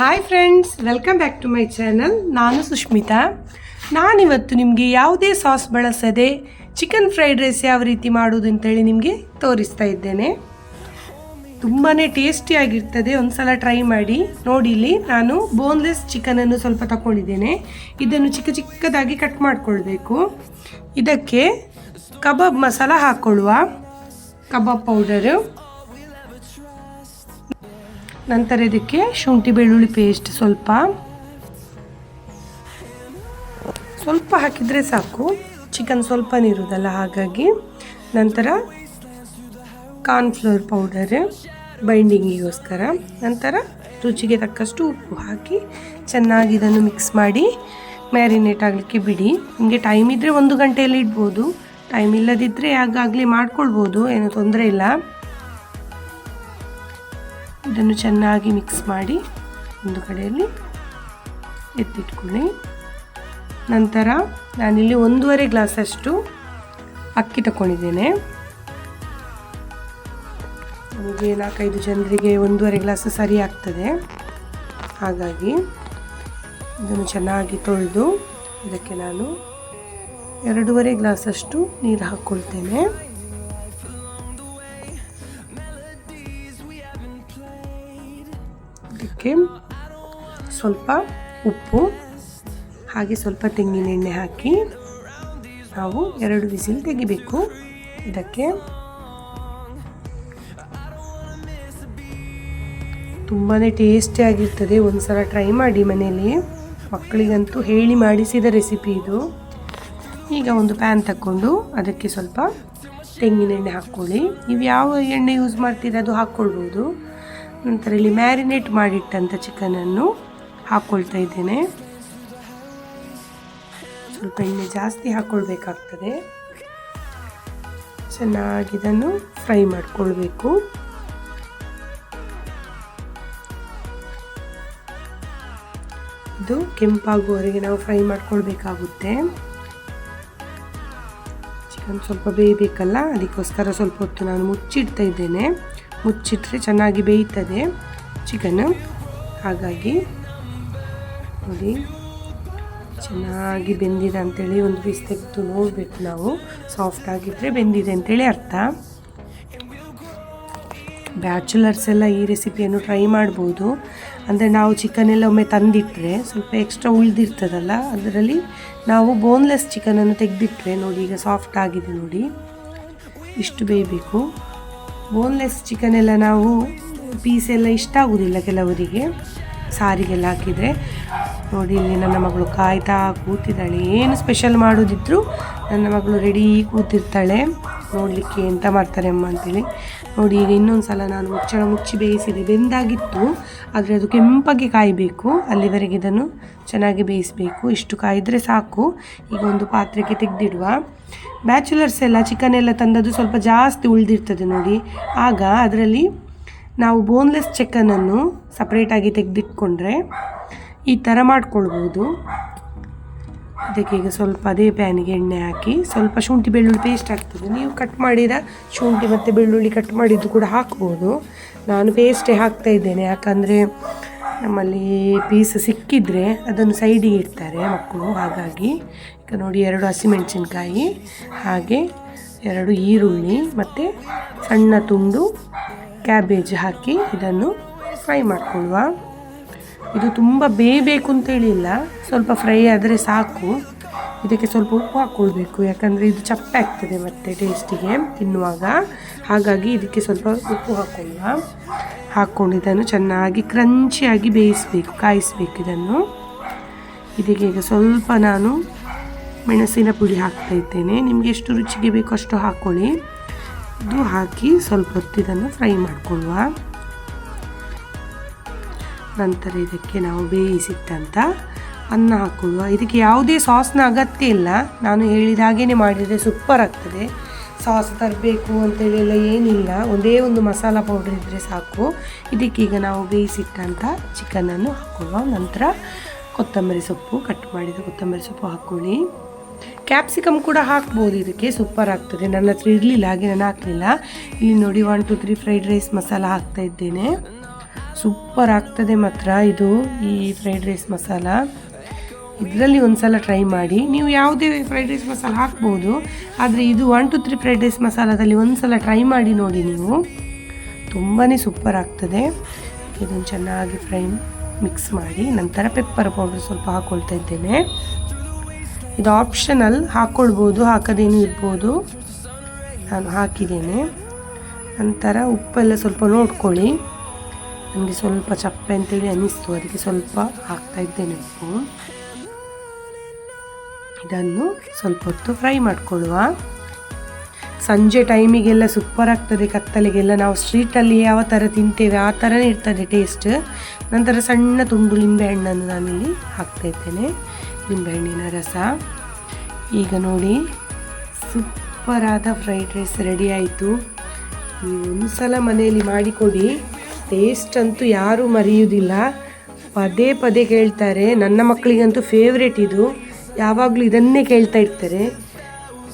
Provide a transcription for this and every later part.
Hi friends welcome back to my channel ನಾನು ಸುಷ್ಮಿತಾ ನಾನಿವತ್ತು ನಿಮಗೆ ಯಾವುದೇ ಸಾಸ್ ಬಳಸದೆ ಚಿಕನ್ ಫ್ರೈಡ್ ರೈಸ್ ಯಾವ ರೀತಿ ಮಾಡೋದು ಅಂತೇಳಿ ನಿಮಗೆ ತೋರಿಸ್ತಾ ಇದ್ದೇನೆ. ತುಂಬಾ ಟೇಸ್ಟಿಯಾಗಿರ್ತದೆ ಒಂದು ಸಲ ಟ್ರೈ ಮಾಡಿ. ನೋಡಿ ಇಲ್ಲಿ ನಾನು ಬೋನ್ಲೆಸ್ ಚಿಕನನ್ನು ಸ್ವಲ್ಪ ತಗೊಂಡಿದ್ದೇನೆ ಇದನ್ನು ಚಿಕ್ಕ ಚಿಕ್ಕದಾಗಿ ಕಟ್ ಮಾಡಿಕೊಳ್ಬೇಕು. ಇದಕ್ಕೆ ಕಬಾಬ್ ಮಸಾಲ ಹಾಕ್ಕೊಳ್ಳುವ ಕಬಾಬ್ ಪೌಡರು ನಂತರ ಇದಕ್ಕೆ ಶುಂಠಿ ಬೆಳ್ಳುಳ್ಳಿ ಪೇಸ್ಟ್ ಸ್ವಲ್ಪ. ಸ್ವಲ್ಪ ಹಾಕಿದರೆ ಸಾಕು. ಚಿಕನ್ ಸ್ವಲ್ಪ ಇರುವುದಲ್ಲ ಹಾಗಾಗಿ. ನಂತರ ಕಾರ್ನ್ಫ್ಲೋರ್ ಪೌಡರ್ ಬೈಂಡಿಂಗಿಗೋಸ್ಕರ ನಂತರ ರುಚಿಗೆ ತಕ್ಕಷ್ಟು ಉಪ್ಪು ಹಾಕಿ ಚೆನ್ನಾಗಿ ಇದನ್ನು ಮಿಕ್ಸ್ ಮಾಡಿ ಮ್ಯಾರಿನೇಟ್ ಆಗಲಿಕ್ಕೆ ಬಿಡಿ. ನಿಮಗೆ ಟೈಮ್ ಇದ್ದರೆ ಒಂದು ಗಂಟೆಯಲ್ಲಿ ಇಡ್ಬೋದು. ಟೈಮ್ ಇಲ್ಲದಿದ್ದರೆ ಆಗಾಗಲೇ ಮಾಡ್ಕೊಳ್ಬೋದು. ಏನೂ ತೊಂದರೆ ಇಲ್ಲ. ಇದನ್ನು ಚೆನ್ನಾಗಿ ಮಿಕ್ಸ್ ಮಾಡಿ ಒಂದು ಕಡೆಯಲ್ಲಿ ಎತ್ತಿಟ್ಕೊಳ್ಳಿ. ನಂತರ ನಾನಿಲ್ಲಿ ಒಂದೂವರೆ ಗ್ಲಾಸಷ್ಟು ಅಕ್ಕಿ ತಗೊಂಡಿದ್ದೇನೆ ನಮಗೆ ನಾಲ್ಕೈದು ಜನರಿಗೆ ಒಂದೂವರೆ ಗ್ಲಾಸ್ ಸರಿ ಆಗ್ತದೆ. ಹಾಗಾಗಿ ಇದನ್ನು ಚೆನ್ನಾಗಿ ತೊಳೆದು ಇದಕ್ಕೆ ನಾನು ಎರಡೂವರೆ ಗ್ಲಾಸಷ್ಟು ನೀರು ಹಾಕ್ಕೊಳ್ತೇನೆ. ಇದಕ್ಕೆ ಸ್ವಲ್ಪ ಉಪ್ಪು, ಹಾಗೆ ಸ್ವಲ್ಪ ತೆಂಗಿನ ಎಣ್ಣೆ ಹಾಕಿ ನಾವು ಎರಡು ವಿಸಿಲ್ ತೆಗಿಬೇಕು. ಇದಕ್ಕೆ ತುಂಬಾ ಟೇಸ್ಟಿಯಾಗಿರ್ತದೆ ಒಂದು ಸಲ ಟ್ರೈ ಮಾಡಿ ಮನೆಯಲ್ಲಿ. ಮಕ್ಕಳಿಗಂತೂ ಹೇಳಿ ಮಾಡಿಸಿದ ರೆಸಿಪಿ ಇದು. ಈಗ ಒಂದು ಪ್ಯಾನ್ ತಕ್ಕೊಂಡು ಅದಕ್ಕೆ ಸ್ವಲ್ಪ ತೆಂಗಿನ ಎಣ್ಣೆ ಹಾಕ್ಕೊಳ್ಳಿ. ನೀವು ಯಾವ ಎಣ್ಣೆ ಯೂಸ್ ಮಾಡ್ತೀರ ಅದು ಹಾಕ್ಕೊಳ್ಬೋದು. ನಂತರ ಇಲ್ಲಿ ಮ್ಯಾರಿನೇಟ್ ಮಾಡಿಟ್ಟಂಥ ಚಿಕನನ್ನು ಹಾಕ್ಕೊಳ್ತಾ ಇದ್ದೇನೆ. ಸ್ವಲ್ಪ ಎಣ್ಣೆ ಜಾಸ್ತಿ ಹಾಕ್ಕೊಳ್ಬೇಕಾಗ್ತದೆ ಚೆನ್ನಾಗಿ ಇದನ್ನು ಫ್ರೈ ಮಾಡಿಕೊಳ್ಬೇಕು. ಇದು ಕೆಂಪಾಗುವವರೆಗೆ ನಾವು ಫ್ರೈ ಮಾಡ್ಕೊಳ್ಬೇಕಾಗುತ್ತೆ. ಚಿಕನ್ ಸ್ವಲ್ಪ ಬೇಯಬೇಕಲ್ಲ, ಅದಕ್ಕೋಸ್ಕರ ಸ್ವಲ್ಪ ಹೊತ್ತು ನಾನು ಮುಚ್ಚಿಡ್ತಾ ಇದ್ದೇನೆ. ಮುಚ್ಚಿಟ್ರೆ ಚೆನ್ನಾಗಿ ಬೇಯ್ತದೆ ಚಿಕನ್. ಹಾಗಾಗಿ ನೋಡಿ, ಚೆನ್ನಾಗಿ ಬೆಂದಿದೆ ಅಂತೇಳಿ ಒಂದು ಪೀಸ್ ತೆಗೆದು ನೋಡಬೇಕು ನಾವು. ಸಾಫ್ಟ್ ಆಗಿದ್ದರೆ ಬೆಂದಿದೆ ಅಂತೇಳಿ ಅರ್ಥ. ಬ್ಯಾಚುಲರ್ಸ್ ಎಲ್ಲ ಈ ರೆಸಿಪಿಯನ್ನು ಟ್ರೈ ಮಾಡ್ಬೋದು. ಅಂದರೆ ನಾವು ಚಿಕನ್ ಎಲ್ಲ ಒಮ್ಮೆ ತಂದಿಟ್ಟರೆ ಸ್ವಲ್ಪ ಎಕ್ಸ್ಟ್ರಾ ಉಳಿದಿರ್ತದಲ್ಲ, ಅದರಲ್ಲಿ ನಾವು ಬೋನ್ಲೆಸ್ ಚಿಕನನ್ನು ತೆಗೆದಿಟ್ಟರೆ ನೋಡಿ, ಈಗ ಸಾಫ್ಟ್ ಆಗಿದೆ ನೋಡಿ. ಇಷ್ಟು ಬೇಯಬೇಕು. ಬೋನ್ಲೆಸ್ ಚಿಕನ್ ಎಲ್ಲ ನಾವು ಪೀಸ್ ಎಲ್ಲ ಇಷ್ಟ ಆಗೋದಿಲ್ಲ ಕೆಲವರಿಗೆ. ಸಾರಿಗೆಲ್ಲ ಹಾಕಿದರೆ. ನೋಡಿ ಇಲ್ಲಿ ನನ್ನ ಮಗಳು ಕಾಯ್ತಾ ಕೂತಿದ್ದಾಳೆ. ಏನು ಸ್ಪೆಷಲ್ ಮಾಡೋದಿದ್ರು ನನ್ನ ಮಗಳು ರೆಡಿ ಕೂತಿರ್ತಾಳೆ. ನೋಡಲಿಕ್ಕೆ ಎಂತ ಮಾಡ್ತಾರೆ ಅಮ್ಮ ಅಂತೇಳಿ. ನೋಡಿ ಈಗ ಇನ್ನೊಂದು ಸಲ ನಾನು ಮುಚ್ಚಳ ಮುಚ್ಚಿ ಬೇಯಿಸಿದೆ. ಬೆಂದಾಗಿತ್ತು. ಆದರೆ ಅದು ಕೆಂಪಾಗಿ ಕಾಯಬೇಕು. ಅಲ್ಲಿವರೆಗೆ ಇದನ್ನು ಚೆನ್ನಾಗಿ ಬೇಯಿಸಬೇಕು. ಇಷ್ಟು ಕಾಯಿದರೆ ಸಾಕು. ಈಗ ಒಂದು ಪಾತ್ರೆಗೆ ತೆಗೆದಿಡುವ. ಬ್ಯಾಚುಲರ್ಸ್ ಎಲ್ಲ ಚಿಕನ್ ಎಲ್ಲ ತಂದದ್ದು ಸ್ವಲ್ಪ ಜಾಸ್ತಿ ಉಳಿದಿರ್ತದೆ ನೋಡಿ. ಆಗ ಅದರಲ್ಲಿ ನಾವು ಬೋನ್ಲೆಸ್ ಚಿಕನನ್ನು ಸಪ್ರೇಟಾಗಿ ತೆಗೆದಿಟ್ಕೊಂಡ್ರೆ ಈ ಥರ ಮಾಡ್ಕೊಳ್ಬೋದು. ಅದಕ್ಕೆ ಈಗ ಸ್ವಲ್ಪ ಅದೇ ಪ್ಯಾನಿಗೆ ಎಣ್ಣೆ ಹಾಕಿ ಸ್ವಲ್ಪ ಶುಂಠಿ ಬೆಳ್ಳುಳ್ಳಿ ಪೇಸ್ಟ್ ಆಗ್ತದೆ. ನೀವು ಕಟ್ ಮಾಡಿದ ಶುಂಠಿ ಮತ್ತು ಬೆಳ್ಳುಳ್ಳಿ ಕಟ್ ಮಾಡಿದ್ದು ಕೂಡ ಹಾಕ್ಬೋದು. ನಾನು ಪೇಸ್ಟೇ ಹಾಕ್ತಾ ಇದ್ದೇನೆ. ಯಾಕಂದರೆ ನಮ್ಮಲ್ಲಿ ಪೀಸ್ ಸಿಕ್ಕಿದರೆ ಅದನ್ನು ಸೈಡಿಗೆ ಇಡ್ತಾರೆ ಮಕ್ಕಳು, ಹಾಗಾಗಿ ಈಗ ನೋಡಿ ಎರಡು ಹಸಿಮೆಣಸಿನ್ಕಾಯಿ, ಹಾಗೆ ಎರಡು ಈರುಳ್ಳಿ ಮತ್ತು ಸಣ್ಣ ತುಂಡು ಕ್ಯಾಬೇಜ್ ಹಾಕಿ ಇದನ್ನು ಫ್ರೈ ಮಾಡಿಕೊಳ್ಳುವ. ಇದು ತುಂಬ ಬೇಯಬೇಕು ಅಂತೇಳಿಲ್ಲ ಸ್ವಲ್ಪ ಫ್ರೈ ಆದರೆ ಸಾಕು. ಇದಕ್ಕೆ ಸ್ವಲ್ಪ ಉಪ್ಪು ಹಾಕ್ಕೊಳ್ಬೇಕು. ಯಾಕಂದರೆ ಇದು ಚಪ್ಪೆ ಆಗ್ತದೆ ಮತ್ತು ಟೇಸ್ಟಿಗೆ ತಿನ್ನುವಾಗ. ಹಾಗಾಗಿ ಇದಕ್ಕೆ ಸ್ವಲ್ಪ ಉಪ್ಪು ಹಾಕ್ಕೊಳ್ಳುವ ಹಾಕ್ಕೊಂಡು ಇದನ್ನು ಚೆನ್ನಾಗಿ ಕ್ರಂಚಿಯಾಗಿ ಬೇಯಿಸಬೇಕು, ಕಾಯಿಸಬೇಕು ಇದನ್ನು. ಇದಕ್ಕೆ ಈಗ ಸ್ವಲ್ಪ ನಾನು ಮೆಣಸಿನ ಪುಡಿ ಹಾಕ್ತಾ ಇದ್ದೇನೆ. ನಿಮಗೆ ಎಷ್ಟು ರುಚಿಗೆ ಬೇಕೋ ಅಷ್ಟು ಹಾಕ್ಕೊಳ್ಳಿ ಇದು ಹಾಕಿ ಸ್ವಲ್ಪ ಹೊತ್ತು ಇದನ್ನು ಫ್ರೈ ಮಾಡಿಕೊಳ್ಳುವ. ನಂತರ ಇದಕ್ಕೆ ನಾವು ಬೇಯಿಸಿಟ್ಟಂಥ ಅನ್ನ ಹಾಕೋದು ಇದಕ್ಕೆ ಯಾವುದೇ ಸಾಸ್ನ ಅಗತ್ಯ ಇಲ್ಲ. ನಾನು ಹೇಳಿದ ಹಾಗೇ ಮಾಡಿದರೆ ಸೂಪರ್ ಆಗ್ತದೆ. ಸಾಸ್ ತರಬೇಕು ಅಂತೇಳಿ ಎಲ್ಲ ಏನಿಲ್ಲ. ಒಂದೇ ಒಂದು ಮಸಾಲ ಪೌಡರ್ ಇದ್ದರೆ ಸಾಕು. ಇದಕ್ಕೀಗ ನಾವು ಬೇಯಿಸಿಟ್ಟಂಥ ಚಿಕನನ್ನು ಹಾಕೊಳ್ಳುವ ನಂತರ ಕೊತ್ತಂಬರಿ ಸೊಪ್ಪು ಕಟ್ ಮಾಡಿದ ಕೊತ್ತಂಬರಿ ಸೊಪ್ಪು ಹಾಕ್ಕೊಳ್ಳಿ ಕ್ಯಾಪ್ಸಿಕಮ್ ಕೂಡ ಹಾಕ್ಬೋದು. ಇದಕ್ಕೆ ಸೂಪರ್ ಆಗ್ತದೆ. ನನ್ನ ಹತ್ರ ಇರಲಿಲ್ಲ ಹಾಗೆ ನಾನು ಹಾಕಲಿಲ್ಲ. ಇಲ್ಲಿ ನೋಡಿ one two three fried rice masala ಹಾಕ್ತಾ ಇದ್ದೇನೆ. ಸೂಪರ್ ಆಗ್ತದೆ ಮಾತ್ರ ಇದು ಈ ಫ್ರೈಡ್ ರೈಸ್ ಮಸಾಲ. ಇದರಲ್ಲಿ ಒಂದು ಸಲ ಟ್ರೈ ಮಾಡಿ. ನೀವು ಯಾವುದೇ ಫ್ರೈಡ್ ರೈಸ್ ಮಸಾಲ ಹಾಕ್ಬೋದು. ಆದರೆ ಇದು one two three fried rice ಮಸಾಲದಲ್ಲಿ ಒಂದು ಸಲ ಟ್ರೈ ಮಾಡಿ ನೋಡಿ ನೀವು. ತುಂಬಾ ಸೂಪರ್ ಆಗ್ತದೆ. ಇದನ್ನು ಚೆನ್ನಾಗಿ ಫ್ರೈ ಮಿಕ್ಸ್ ಮಾಡಿ. ನಂತರ ಪೆಪ್ಪರ್ ಪೌಡರ್ ಸ್ವಲ್ಪ ಹಾಕ್ಕೊಳ್ತಾ ಇದ್ದೇನೆ. ಇದು ಆಪ್ಷನಲ್ ಹಾಕ್ಕೊಳ್ಬೋದು ಹಾಕೋದೇನು ಇರ್ಬೋದು. ನಾನು ಹಾಕಿದ್ದೇನೆ. ನಂತರ ಉಪ್ಪೆಲ್ಲ ಸ್ವಲ್ಪ ನೋಡ್ಕೊಳ್ಳಿ. ನನಗೆ ಸ್ವಲ್ಪ ಚಪ್ಪೆ ಅಂತೇಳಿ ಅನ್ನಿಸ್ತು ಅದಕ್ಕೆ ಸ್ವಲ್ಪ ಹಾಕ್ತಾ ಇದ್ದೇನೆ ಉಪ್ಪು. ಇದನ್ನು ಸ್ವಲ್ಪ ಹೊತ್ತು ಫ್ರೈ ಮಾಡ್ಕೊಳ್ಳುವ. ಸಂಜೆ ಟೈಮಿಗೆಲ್ಲ ಸೂಪರ್ ಆಗ್ತದೆ ಕತ್ತಲೆಗೆಲ್ಲ. ನಾವು ಸ್ಟ್ರೀಟಲ್ಲಿ ಯಾವ ಥರ ತಿಂತೇವೆ ಆ ಥರನೇ ಇರ್ತದೆ ಟೇಸ್ಟ್ ನಂತರ ಸಣ್ಣ ತುಂಡು ಲಿಂಬೆಹಣ್ಣನ್ನು ನಾನಿಲ್ಲಿ ಹಾಕ್ತಾ ಇದ್ದೇನೆ ಲಿಂಬೆಹಣ್ಣಿನ ರಸ. ಈಗ ನೋಡಿ ಸೂಪರಾದ ಫ್ರೈಡ್ ರೈಸ್ ರೆಡಿ ಆಯಿತು. ಒಂದು ಸಲ ಮನೆಯಲ್ಲಿ ಮಾಡಿಕೊಡಿ. ಟೇಸ್ಟ್ ಅಂತೂ ಯಾರೂ ಮರೆಯುವುದಿಲ್ಲ. ಪದೇ ಪದೇ ಕೇಳ್ತಾರೆ. ನನ್ನ ಮಕ್ಕಳಿಗಂತೂ ಫೇವ್ರೇಟ್ ಇದು. ಯಾವಾಗಲೂ ಇದನ್ನೇ ಕೇಳ್ತಾ ಇರ್ತಾರೆ.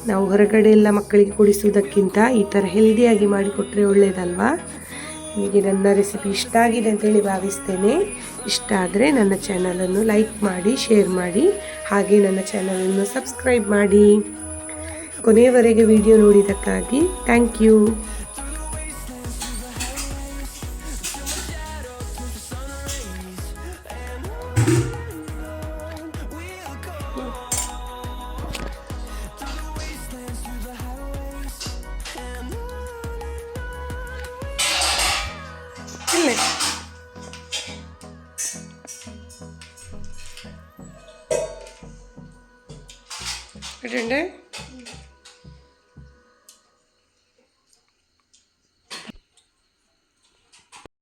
ನಾವು ಹೊರಗಡೆ ಎಲ್ಲ ಮಕ್ಕಳಿಗೆ ಕೊಡಿಸುವುದಕ್ಕಿಂತ ಈ ಥರ ಹೆಲ್ದಿಯಾಗಿ ಮಾಡಿಕೊಟ್ರೆ ಒಳ್ಳೆಯದಲ್ವಾ ನಿಮಗೆ ನನ್ನ ರೆಸಿಪಿ ಇಷ್ಟ ಆಗಿದೆ ಅಂತೇಳಿ ಭಾವಿಸ್ತೇನೆ. ಇಷ್ಟ ಆದರೆ ನನ್ನ ಚಾನಲನ್ನು ಲೈಕ್ ಮಾಡಿ ಶೇರ್ ಮಾಡಿ, ಹಾಗೆ ನನ್ನ ಚಾನಲನ್ನು ಸಬ್ಸ್ಕ್ರೈಬ್ ಮಾಡಿ. ಕೊನೆಯವರೆಗೆ ವಿಡಿಯೋ ನೋಡಿದ್ದಕ್ಕಾಗಿ ಥ್ಯಾಂಕ್ ಯು ഇട്ടിട്ടുണ്ട്